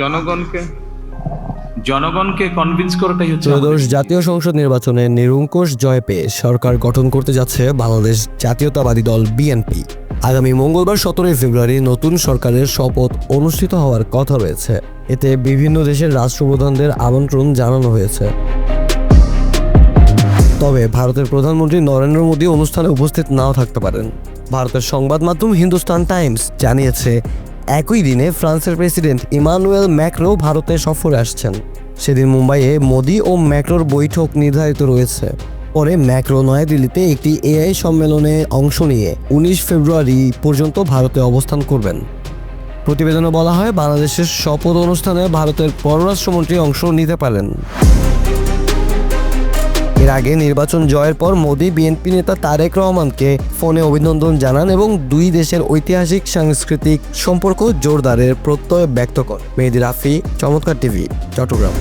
জনগণকে জনগণকে কনভিন্স করাটাই হচ্ছে ত্রয়োদশ জাতীয় সংসদ নির্বাচনে নিরঙ্কুশ জয় পেয়ে সরকার গঠন করতে যাচ্ছে বাংলাদেশ জাতীয়তাবাদী দল বিএনপি। আগামী মঙ্গলবার সতেরোই ফেব্রুয়ারি নতুন সরকারের শপথ অনুষ্ঠিত হওয়ার কথা রয়েছে। এতে বিভিন্ন দেশের রাষ্ট্রপ্রধানদের আমন্ত্রণ জানানো হয়েছে। তবে ভারতের প্রধানমন্ত্রী নরেন্দ্র মোদী অনুষ্ঠানে উপস্থিত নাও থাকতে পারেন। ভারতের সংবাদ মাধ্যম হিন্দুস্তান টাইমস জানিয়েছে একই দিনে ফ্রান্সের প্রেসিডেন্ট ইমানুয়েল ম্যাক্রো ভারতে সফরে আসছেন। সেদিন মুম্বাইয়ে মোদি ও ম্যাক্রোর বৈঠক নির্ধারিত রয়েছে। পরে ম্যাক্রো নয়াদিল্লিতে একটি এআই সম্মেলনে অংশ নিয়ে উনিশ ফেব্রুয়ারি পর্যন্ত ভারতে অবস্থান করবেন। প্রতিবেদনে বলা হয়, বাংলাদেশের শপথ অনুষ্ঠানে ভারতের পররাষ্ট্রমন্ত্রী অংশ নিতে পারেন। এর আগে নির্বাচন জয়ের পর মোদি বিএনপি নেতা তারেক রহমানকে ফোনে অভিনন্দন জানান এবং দুই দেশের ঐতিহাসিক সাংস্কৃতিক সম্পর্ক জোরদারের প্রত্যয় ব্যক্ত করেন। মেহেদি রাফি, চমৎকার টিভি, চট্টগ্রাম।